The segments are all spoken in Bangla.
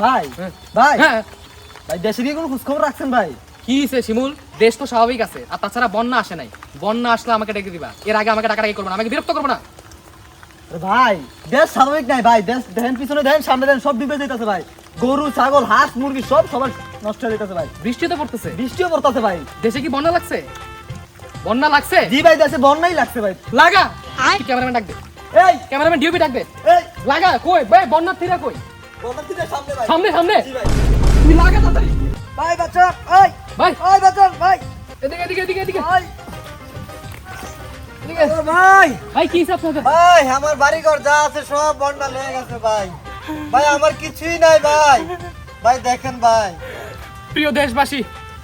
ভাই হ্যাঁ। ভাই হ্যাঁ। ভাই দেশে নিয়ে কোনো খোঁজখবর রাখছেন ভাই? কি হয়েছে শিমুল? দেশ তো স্বাভাবিক আছে আর তাছাড়া বন্যা আসে নাই। বন্যা আসলে আমাকে ডেকে দিবা। এর আগে আমাকে টাকা করব না আমাকে বিরক্ত করব না। ভাই দেশ স্বাভাবিক নাই ভাই দেশ দেখেন পিছনে দেখেন সামনে দেখেন সব ডুবে যেতেছে ভাই। গরু ছাগল হাঁস মুরগি সব সবার নষ্ট হয়ে যেতেছে ভাই। বৃষ্টি তো পড়তেছে। বৃষ্টিও পড়তেছে ভাই। দেশে কি বন্যা লাগছে? বন্যা লাগছে? জি ভাই দেশে বন্যাই লাগছে ভাই। লাগা! ক্যামেরাম্যান ডাক দে এই! ক্যামেরাম্যান ডিউপি ডাক দে এই! লাগা! কই? ভাই বন্যার থিরা কই? সামনে সামনে ভাই। তুই লাগা তাড়াতাড়ি। ভাই বাচ্চা এই ভাই। ওই বাচ্চা ভাই। এদিকে এদিকে এদিকে এদিকে। ভাই। ভাই। ভাই কি হিসাব ভাই আমার বাড়ি ঘর যা আছে সব বন্যা লেগে গেছে ভাই। ভাই আমার কিছুই নাই ভাই। ভাই দেখেন ভাই। প্রিয় দেশবাসী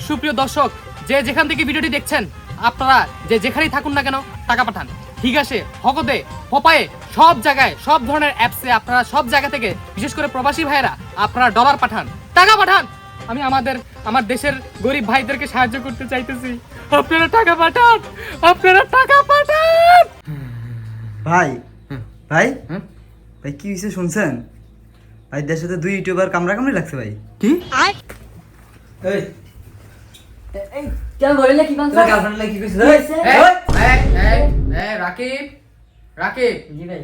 সুপ্রিয় দর্শক যে যেখান থেকে ভিডিওটি দেখছেন আপনারা যে যেখানেই থাকুন না কেন টাকা পাঠান। ঠিক আছে হকতে পপায়ে সব জায়গায় সব ধরনের অ্যাপসে আপনারা সব জায়গা থেকে বিশেষ করে প্রবাসী ভাইয়েরা আপনারা ডলার পাঠান। টাকা পাঠান! আমি আমাদের আমার দেশের গরিব ভাইদেরকে সাহায্য করতে চাইতেছি। আপনারা টাকা পাঠান! আপনারা টাকা পাঠান! ভাই ভাই? হুম? ভাই কি হয়েছে শুনছেন? ভাই দেশে তো দুই ইউটিউবার কামড়া কামড়ি লাগছে ভাই। কি? এই। এই কেন বলিলে কি গার্লফ্রেন্ড লাগে কইছিস রাকিব রাকিব। জি ভাই।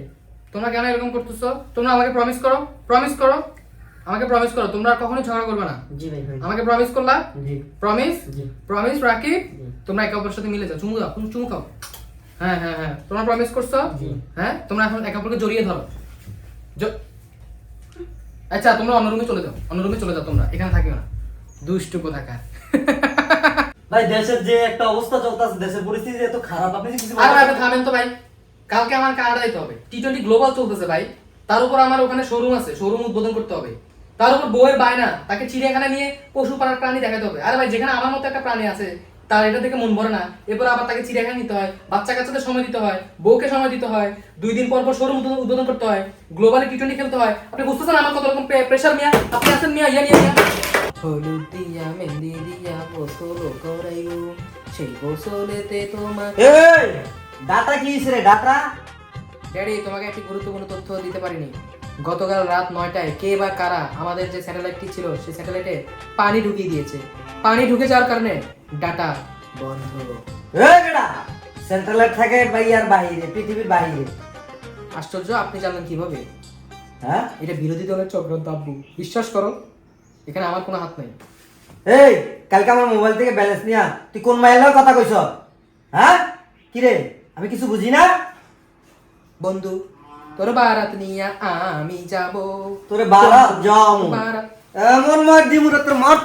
তোমরা কেন এরকম করতেছো? তোমরা আমাকে প্রমিস করো প্রমিস করো। আমাকে প্রমিস করো তোমরা আর ঝগড়া করবে না। জি ভাই ভাই। আমাকে প্রমিস করলা? জি। প্রমিস জি। প্রমিস রাকিব? তোমরা একে অপরের সাথে মিলে যাও চুমু দাও চুমু খাও। হ্যাঁ হ্যাঁ হ্যাঁ। তোমরা প্রমিস করছ? হ্যাঁ? তোমরা এখন একে অপরকে জড়িয়ে ধরো। আচ্ছা তোমরা অন্য রুমে চলে যাও। অন্য রুমে চলে যাও তোমরা। এখানে থাকিও না। দুষ্টু কোথাকার। ভাই দেশের যে একটা অবস্থা চলতেছে দেশের পরিস্থিতি এত খারাপ আপনি কিছু আর ভাই থামেন তো ভাই। কালকে আমার কানাডা যেতে হবে। টি টোয়েন্টি গ্লোবাল চলতেছে ভাই। তার উপর আমার ওখানে শোরুম আছে শোরুম উদ্বোধন করতে হবে। তার উপর বইয়ের বায়না তাকে চিড়িয়াখানা নিয়ে পশু পাড়ার প্রাণী দেখাতে হবে। আরে ভাই যেখানে আমার মতো একটা প্রাণী আছে তার এটা দেখে মন ভরে না। এরপর আবার তাকে চিড়িয়াখানা নিতে হয় বাচ্চা কাচ্চাদের সময় দিতে হয় বউকে সময় দিতে হয় দুই দিন পর পর শোরুম উদ্বোধন করতে হয় গ্লোবালি টি টোয়েন্টি খেলতে হয়। আপনি বুঝতেছেন আমার কত রকম প্রেশার মিয়া? আপনি আছেন মিয়া? ইয়া নিয়া। হলুদ দিয়া মেহেন্দি দিয়া গোসল করাইও সেই গোসলেতে তোমার এই ডাটা কি রে ডাটা? ড্যাডি তোমাকে একটি গুরুত্বপূর্ণ তথ্য দিতে পারিনি। গতকাল রাত নয়টায় কে বা কারা আমাদের যে স্যাটেলাইটটি ছিল সেই স্যাটেলাইটে পানি ঢুকিয়ে দিয়েছে। পানি ঢুকে যাওয়ার কারণে ডাটা বন্ধ। এই বেটা সেন্ট্রালের থাকে বাইয়ার বাইরে পৃথিবীর বাইরে। আশ্চর্য আপনি জানলেন কীভাবে? হ্যাঁ? এটা বিরোধী দলের চক্রান্ত আব্বু বিশ্বাস করো এখানে আমার কোনো হাত নাই। এই কালকে আমার মোবাইল থেকে ব্যালেন্স নিয়া তুই কোন মাইলের কথা কইছ? হ্যাঁ? কি রে আমি কিছু বুঝি না? বন্ধু তোর বারাত নিয়ে আমি যাব। তোরে বারাত যাও এমন মার দিমু তোর মার